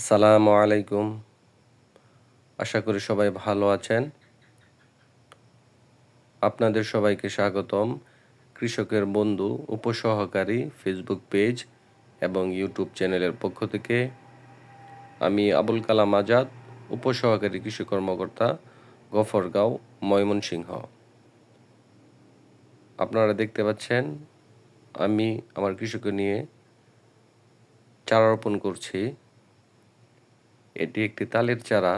আসসালামু আলাইকুম। আশা করি সবাই ভালো আছেন। আপনাদের সবাইকে স্বাগতম। কৃষকের বন্ধু, উপসহকারী ফেসবুক পেজ এবং ইউটিউব চ্যানেলের পক্ষ থেকে আমি আবুল কালাম আজাদ, উপসহকারী কৃষি কর্মকর্তা, গফরগাঁও, ময়মনসিংহ। আপনারা দেখতে পাচ্ছেন, আমি আমার কৃষককে নিয়ে চারা রোপণ করছি। এটি একটি তালের চারা।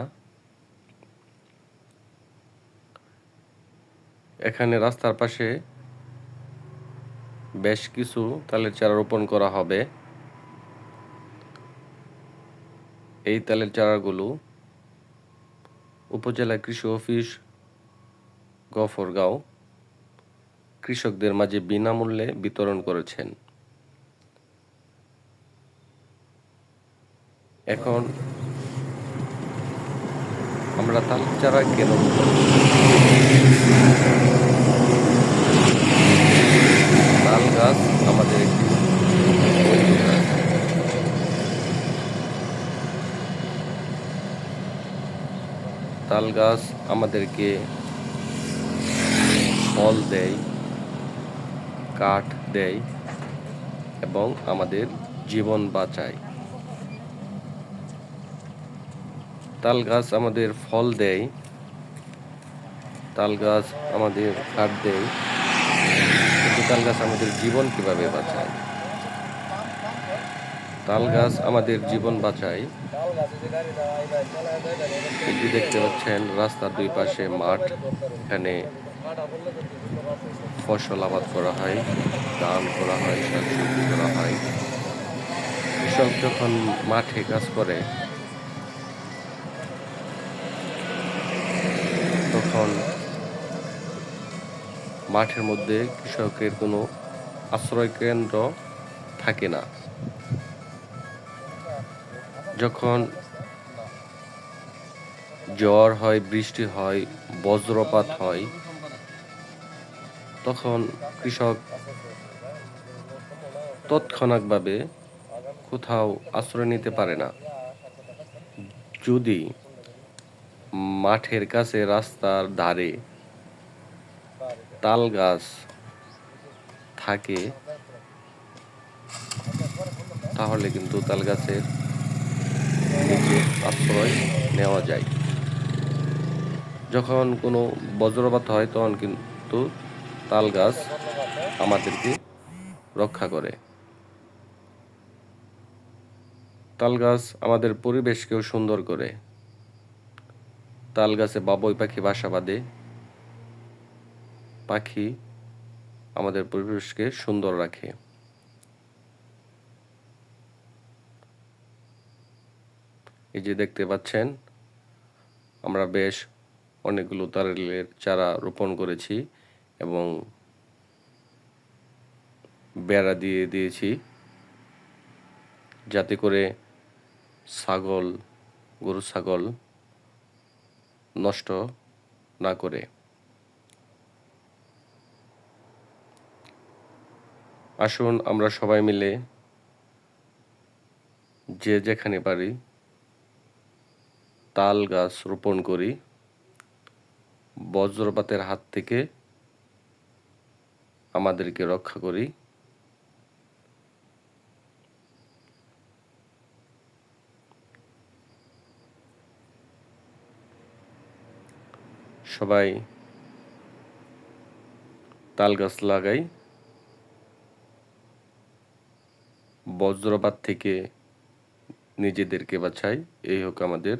এখানে রাস্তার পাশে বেশ কিছু তালের চারা রোপণ করা হবে। এই তালের চারাগুলো উপজেলা কৃষি অফিস গফরগাঁও কৃষকদের মাঝে বিনামূল্যে বিতরণ করেছেন। এখন আমরা তাল চারা কেন তাল গাছ আমাদের একটি তাল গাছ আমাদেরকে ফল দেয়, কাঠ দেয় এবং আমাদের জীবন বাঁচায়। তাল গাছ আমাদের ফল দেয়। তাল গাছ আমাদের কাঠ দেয়। কিন্তু তাল গাছ আমাদের জীবন কীভাবে বাঁচায়? তাল গাছ আমাদের জীবন বাঁচায়। দেখতে পাচ্ছেন, রাস্তার দুই পাশে মাঠ, এখানে ফসল আবাদ করা হয়, ধান করা হয়, শাকসবজি করা হয়। কৃষক যখন মাঠে কাজ করে তখন মাঠের মধ্যে কৃষকের কোনো আশ্রয় কেন্দ্র থাকে না। যখন জ্বর হয়, বৃষ্টি হয়, বজ্রপাত হয়, তখন কৃষক তৎক্ষণাৎভাবে কোথাও আশ্রয় নিতে পারে না। যদি মাঠের কাছে রাস্তার ধারে তাল গাছ থাকে, তাহলে কিন্তু তাল গাছের নিচে আশ্রয় নেওয়া যায়। যখন কোনো বজ্রপাত হয়, তখন কিন্তু তাল গাছ আমাদেরকে রক্ষা করে। তাল গাছ আমাদের পরিবেশকেও সুন্দর করে। তাল গাছে বাবুই পাখি বাসা বাঁধে। পাখি আমাদের পরিবেশকে সুন্দর রাখে। এই যে দেখতে পাচ্ছেন, আমরা বেশ অনেকগুলো তারেলের চারা রোপণ করেছি এবং বেড়া দিয়ে দিয়েছি যাতে করে ছাগল গরু ছাগল নষ্ট না করে। আসুন আমরা সবাই মিলে যে যেখানে পারি তাল গাছ রোপণ করি। বজ্রপাতের হাত থেকে আমাদেরকে রক্ষা করি। সবাই তাল গাছ লাগাই। বজ্রপাত থেকে নিজেদেরকে বাছাই এই হোক আমাদের